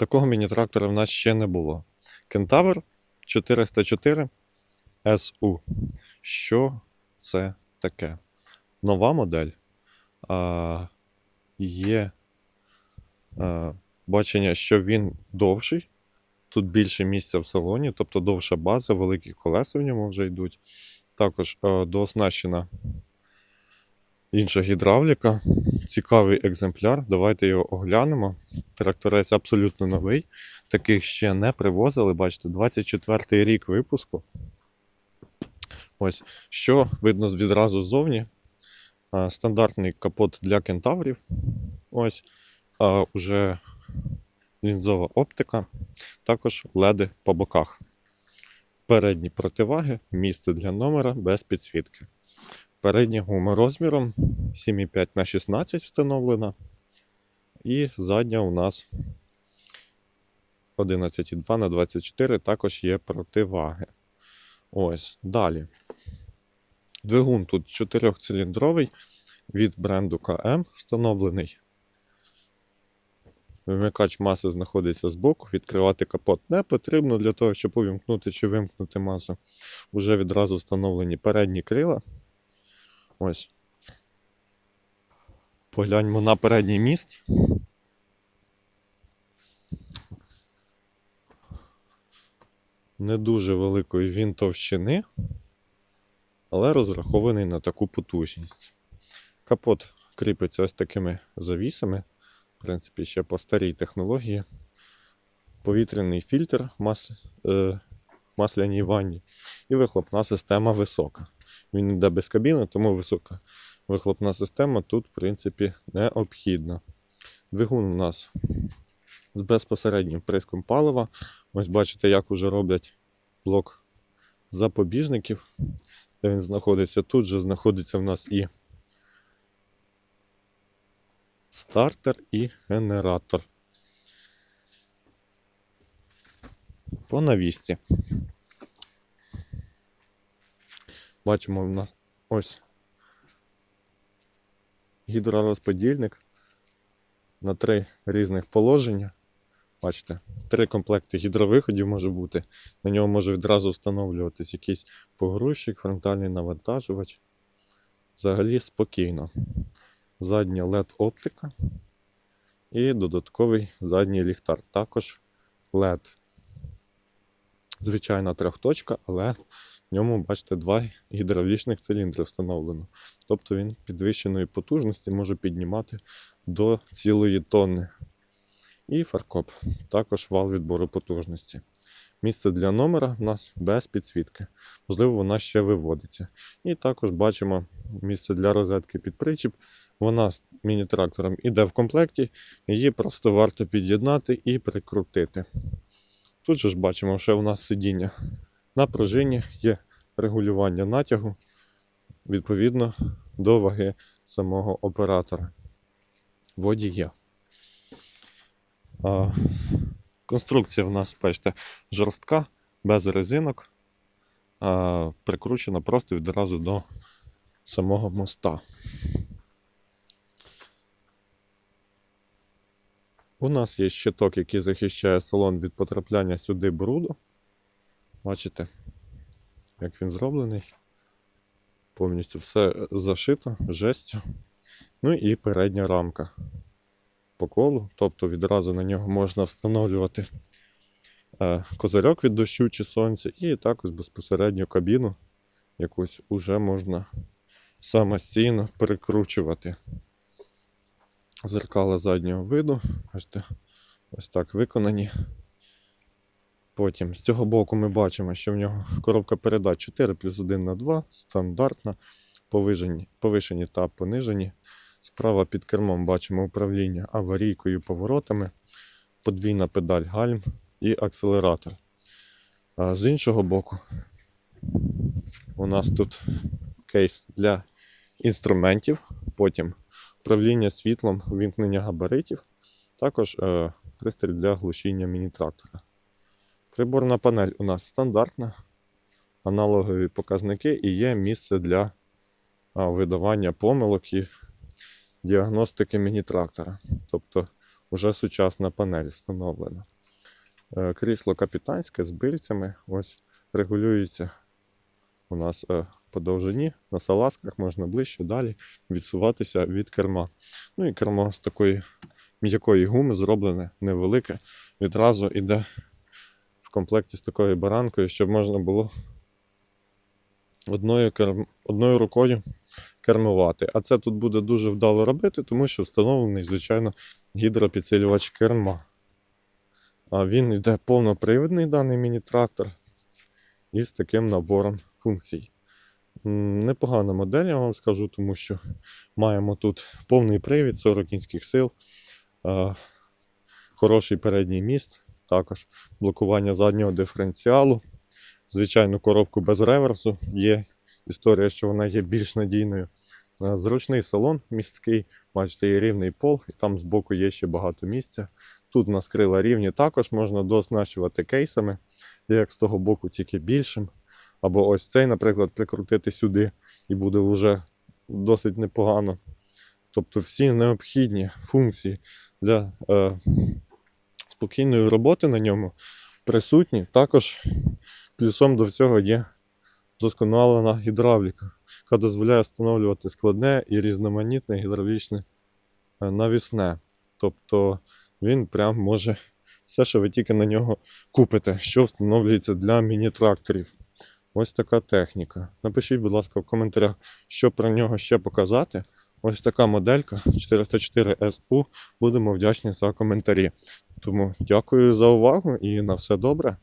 Такого міні-трактора в нас ще не було. Кентавр 404 SU. Що це таке? Нова модель. А, є а, бачення, що він довший. Тут більше місця в салоні, тобто довша база, великі колеса в ньому вже йдуть. Також е, дооснащена інша гідравліка. Цікавий екземпляр. Давайте його оглянемо. Тракторець абсолютно новий. Таких ще не привозили. Бачите, 24-й рік випуску. Ось, що видно відразу ззовні. Стандартний капот для кентаврів. Ось. А, уже лінзова оптика. Також леди по боках. Передні противаги, місце для номера без підсвітки. Передня гума розміром 7,5 на 16 встановлена. І задня у нас 11,2 на 24 також є противаги. Ось, далі. Двигун тут 4-циліндровий від бренду КМ встановлений. Вимикач маси знаходиться збоку. Відкривати капот не потрібно для того, щоб увімкнути чи вимкнути масу. Уже відразу встановлені передні крила. Ось. Погляньмо на передній міст. Не дуже великої він товщини, але розрахований на таку потужність. Капот кріпиться ось такими завісами. В принципі, ще по старій технології. Повітряний фільтр в мас... е... масляній ванні і вихлопна система висока. Він йде без кабіни, тому висока вихлопна система тут, в принципі, необхідна. Двигун у нас з безпосереднім приском палива. Ось бачите, як вже роблять блок запобіжників, де він знаходиться. Тут же знаходиться в нас і стартер і генератор. По навісті. Бачимо, в нас ось гідророзподільник на три різних положення. Бачите, три комплекти гідровиходів може бути. На нього може відразу встановлюватись якийсь погрузчик, фронтальний навантажувач. Взагалі спокійно. Задня LED-оптика і додатковий задній ліхтар. Також LED. Звичайна трьохточка, але в ньому, бачите, два гідравлічних циліндри встановлено. Тобто він підвищеної потужності може піднімати до цілої тонни. І фаркоп. Також вал відбору потужності. Місце для номера в нас без підсвітки. Можливо, вона ще виводиться. І також бачимо місце для розетки під причіп. Вона з міні-трактором іде в комплекті, її просто варто під'єднати і прикрутити. Тут же ж бачимо, що у нас сидіння на пружині є регулювання натягу відповідно до ваги самого оператора. Водія. А, конструкція в нас, бачите, жорстка, без резинок, а, прикручена просто відразу до самого моста. У нас є щиток, який захищає салон від потрапляння сюди бруду. Бачите, як він зроблений. Повністю все зашито жестю. Ну і передня рамка по колу, тобто відразу на нього можна встановлювати е, козирьок від дощу чи сонця, і також безпосередньо кабіну якусь уже можна самостійно перекручувати. Зеркала заднього виду. Бачите, ось так виконані. Потім з цього боку ми бачимо, що в нього коробка передач 4 плюс 1 на 2, стандартна, повижені, повишені та понижені. Справа під кермом бачимо управління аварійкою поворотами, подвійна педаль гальм і акселератор. А з іншого боку, у нас тут кейс для інструментів, потім управління світлом, вімкнення габаритів, також е, пристрій для глушіння міні-трактора. Приборна панель у нас стандартна, аналогові показники і є місце для видавання помилок і діагностики міні-трактора. Тобто вже сучасна панель встановлена. Е, Крісло капітанське з бильцями. Ось регулюється у нас е, по довжині. На салазках можна ближче далі відсуватися від керма. Ну і кермо з такої м'якої гуми зроблене невелике. Відразу йде комплекті з такою баранкою, щоб можна було одною, керм... одною рукою кермувати. А це тут буде дуже вдало робити, тому що встановлений, звичайно, гідропідсилювач керма. А він йде повнопривідний даний міні-трактор із таким набором функцій. Непогана модель, я вам скажу, тому що маємо тут повний привід, 40 кінських сил, хороший передній міст, також блокування заднього диференціалу, звичайно, коробку без реверсу. Є історія, що вона є більш надійною. Е, Зручний салон місткий, бачите, є рівний пол, і там збоку є ще багато місця. Тут у нас крила рівні також можна дооснащувати кейсами, як з того боку, тільки більшим. Або ось цей, наприклад, прикрутити сюди і буде вже досить непогано. Тобто всі необхідні функції для е, спокійної роботи на ньому присутні. Також плюсом до всього є досконалена гідравліка, яка дозволяє встановлювати складне і різноманітне гідравлічне е, навісне. Тобто він прям може все, що ви тільки на нього купите, що встановлюється для міні-тракторів. Ось така техніка. Напишіть, будь ласка, в коментарях, що про нього ще показати. Ось така моделька 404 SU. Будемо вдячні за коментарі. Тому дякую за увагу і на все добре.